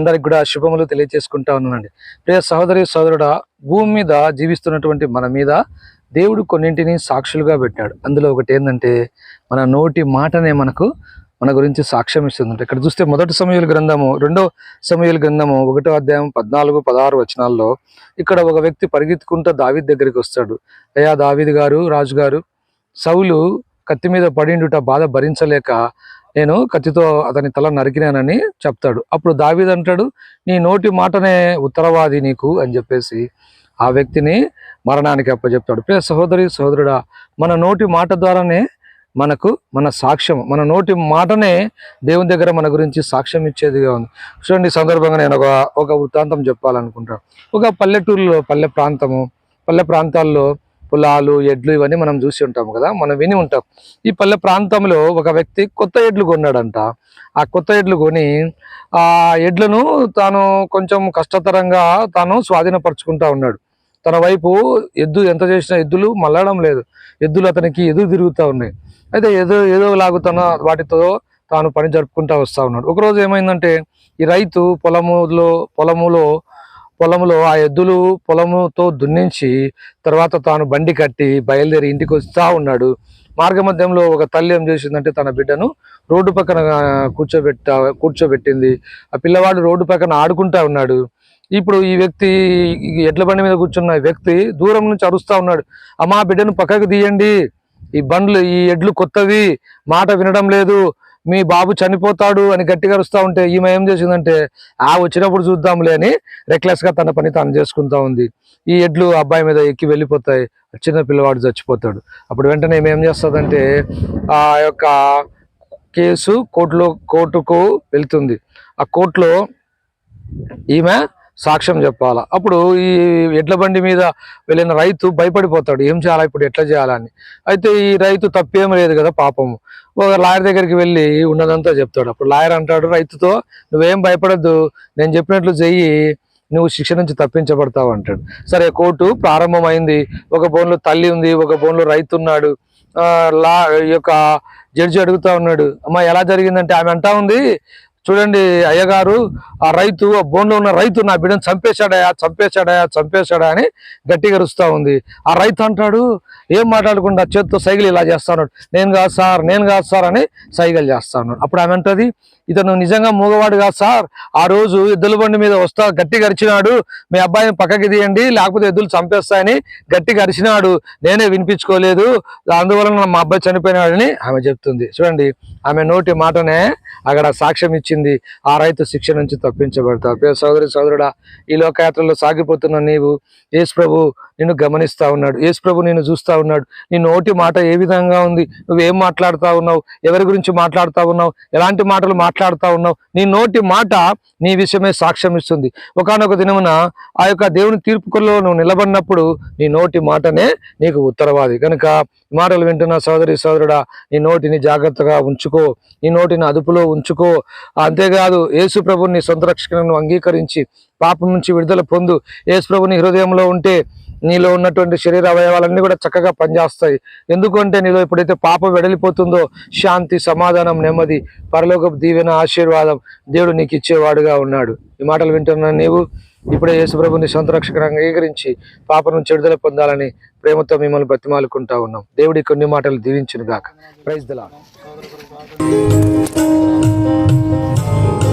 అందరికి కూడా శుభములు తెలియజేసుకుంటా ఉన్నానండి. ప్రియ సహోదరి సోదరుడా భూమి మీద జీవిస్తున్నటువంటి మన మీద దేవుడు కొన్నింటిని సాక్షులుగా పెట్టాడు. అందులో ఒకటి ఏంటంటే మన నోటి మాటనే మనకు మన గురించి సాక్ష్యం ఇస్తుంది ఇక్కడ చూస్తే మొదటి సమయాల గ్రంథము రెండో సమయాల గ్రంథము ఒకటో అధ్యాయం పద్నాలుగు పదహారు వచనాల్లో ఇక్కడ ఒక వ్యక్తి పరిగెత్తుకుంటూ దావిద్ దగ్గరికి వస్తాడు. అయ్యా దావిద్ గారు రాజు గారు సౌలు కత్తి మీద పడిండుట బాధ భరించలేక నేను కత్తితో అతని తల నరికినానని చెప్తాడు. అప్పుడు దావీద్ అంటాడు నీ నోటి మాటనే ఉత్తరవాది నీకు? అని చెప్పేసి ఆ వ్యక్తిని మరణానికి అప్పచెప్తాడు. ప్రియ సహోదరి సహోదరుడా మన నోటి మాట ద్వారానే మనకు మన సాక్ష్యం మన నోటి మాటనే దేవుని దగ్గర మన గురించి సాక్ష్యం ఇచ్చేదిగా ఉంది. చూడండి సందర్భంగా నేను ఒక ఒక వృత్తాంతం చెప్పాలనుకుంటాను ఒక పల్లెటూరులో పల్లె ప్రాంతము పల్లె ప్రాంతాల్లో పొలాలు ఎడ్లు ఇవన్నీ మనం చూసి ఉంటాము కదా మనం విని ఉంటాం. ఈ పల్లె ప్రాంతంలో ఒక వ్యక్తి కొత్త ఎడ్లు కొన్నాడంట. ఆ కొత్త ఎడ్లు కొని ఆ ఎడ్లను తాను కొంచెం కష్టతరంగా తాను స్వాధీనపరుచుకుంటా ఉన్నాడు. తన వైపు ఎద్దు ఎంత చేసినా ఎద్దులు మళ్ళడం లేదు. ఎద్దులు అతనికి ఎదురు తిరుగుతూ ఉన్నాయి. అయితే ఏదో ఏదో లాగుతున్న వాటితో తాను పని జరుపుకుంటా వస్తూ ఉన్నాడు. ఒకరోజు ఏమైందంటే ఈ రైతు పొలములో పొలములో పొలంలో ఆ ఎద్దులు పొలముతో దున్నించి తర్వాత తాను బండి కట్టి బయలుదేరి ఇంటికి వస్తూ ఉన్నాడు. మార్గ మధ్యంలో ఒక తల్లి ఏం చేసిందంటే తన బిడ్డను రోడ్డు పక్కన కూర్చోబెట్ట కూర్చోబెట్టింది. ఆ పిల్లవాడు రోడ్డు పక్కన ఆడుకుంటా ఉన్నాడు. ఇప్పుడు ఈ వ్యక్తి ఈ ఎడ్ల బండి మీద కూర్చున్న వ్యక్తి దూరం నుంచి అరుస్తూ ఉన్నాడు. అమ్మా బిడ్డను పక్కకు తీయండి. ఈ బండ్లు ఈ ఎడ్లు కొత్తవి. మాట వినడం లేదు. మీ బాబు చనిపోతాడు అని గట్టిగా అరుస్తూ ఉంటే ఈమె ఏం చేసిందంటే ఆ వచ్చినప్పుడు చూద్దాంలే అని రెక్లెస్గా తన పని తాను చేసుకుంటా ఉంది. ఈ ఎడ్లు అబ్బాయి మీద ఎక్కి వెళ్ళిపోతాయి. చిన్న పిల్లవాడు చచ్చిపోతాడు. అప్పుడు వెంటనే ఈమె ఏం చేస్తుందంటే ఆ యొక్క కేసు కోర్టులో కోర్టుకు వెళ్తుంది. ఆ కోర్టులో ఈమె సాక్ష్యం చెప్పాలా? అప్పుడు ఈ ఎడ్ల బండి మీద వెళ్ళిన రైతు భయపడిపోతాడు. ఏం చేయాలా ఇప్పుడు? ఎట్లా చేయాలని అయితే ఈ రైతు తప్పేం లేదు కదా పాపము. ఒక లాయర్ దగ్గరికి వెళ్ళి ఉన్నదంతా చెప్తాడు. అప్పుడు లాయర్ అంటాడు రైతుతో నువ్వేం భయపడద్దు. నేను చెప్పినట్లు చెయ్యి. నువ్వు శిక్ష నుంచి తప్పించబడతావు అంటాడు. సరే కోర్టు ప్రారంభమైంది. ఒక బోన్లో తల్లి ఉంది ఒక బోన్లో రైతు ఉన్నాడు. లా ఈ యొక్క జడ్జి అడుగుతా ఉన్నాడు. అమ్మ ఎలా జరిగిందంటే? ఆమె అంటా ఉంది చూడండి అయ్యగారు ఆ రైతు ఆ బోన్లో ఉన్న రైతు నా బిడ్డను చంపేశాడయా చంపేశాడయా చంపేశాడా అని గట్టిగా అరుస్తా ఉంది. ఆ రైతు అంటాడు ఏం మాట్లాడకుండా చేత్తో సైకిల్ ఇలా చేస్తాడు నేను కాదు సార్ నేను కాదు సార్ అని సైకిల్ చేస్తాను అప్పుడు ఆమె అంటది ఇతను నిజంగా మూగవాడు కాదు సార్. ఆ రోజు ఎద్దుల బండి మీద వస్తా గట్టిగా అరిచినాడు. మీ అబ్బాయిని పక్కకి తీయండి లేకపోతే ఎద్దులు చంపేస్తాయని గట్టిగా అరిచినాడు. నేనే వినిపించుకోలేదు. అందువలన మా అబ్బాయి చనిపోయినాడని ఆమె చెప్తుంది. చూడండి ఆమె నోటి మాటనే అక్కడ సాక్ష్యం ఇచ్చి ఇచ్చింది. ఆ రైతు శిక్ష నుంచి తప్పించబడతావు. ప్రియ సోదరి సోదరుడా ఈ లోకయాత్రలో సాగిపోతున్న నీవు యేసు ప్రభు నిన్ను గమనిస్తా ఉన్నాడు. యేసు ప్రభు నిన్ను చూస్తా ఉన్నాడు. నీ నోటి మాట ఏ విధంగా ఉంది? నువ్వేం మాట్లాడుతా ఉన్నావు? ఎవరి గురించి మాట్లాడుతూ ఉన్నావు? ఎలాంటి మాటలు మాట్లాడుతూ ఉన్నావు? నీ నోటి మాట నీ విషయమే సాక్ష్యం ఇస్తుంది. ఒకనొక దినమున ఆ యొక్క దేవుని తీర్పుకుల్లో నువ్వు నిలబడినప్పుడు నీ నోటి మాటనే నీకు ఉత్తరవాది. కనుక మాటలు వింటున్న సోదరి సోదరుడా నీ నోటిని జాగ్రత్తగా ఉంచుకో. నీ నోటిని అదుపులో ఉంచుకో. అంతేకాదు యేసు ప్రభుని నీ సొంత రక్షకులను అంగీకరించి పాపం నుంచి విడుదల పొందు యేసు ప్రభుని హృదయంలో ఉంటే నీలో ఉన్నటువంటి శరీర అవయవాలన్నీ కూడా చక్కగా పనిచేస్తాయి. ఎందుకంటే నీలో ఎప్పుడైతే పాపం వెడలిపోతుందో శాంతి సమాధానం నెమ్మది పరలోక దీవెన ఆశీర్వాదం దేవుడు నీకు ఇచ్చేవాడుగా ఉన్నాడు. ఈ మాటలు వింటున్నా నీవు ఇప్పుడే యేసుప్రభుని సొంత రక్షకుడు అంగీకరించి పాప నుంచి విడుదల పొందాలని ప్రేమతో మిమ్మల్ని బతిమాలుకుంటా ఉన్నాం. దేవుడి కొన్ని మాటలు దీవించును గాక ప్రైజ్ దలా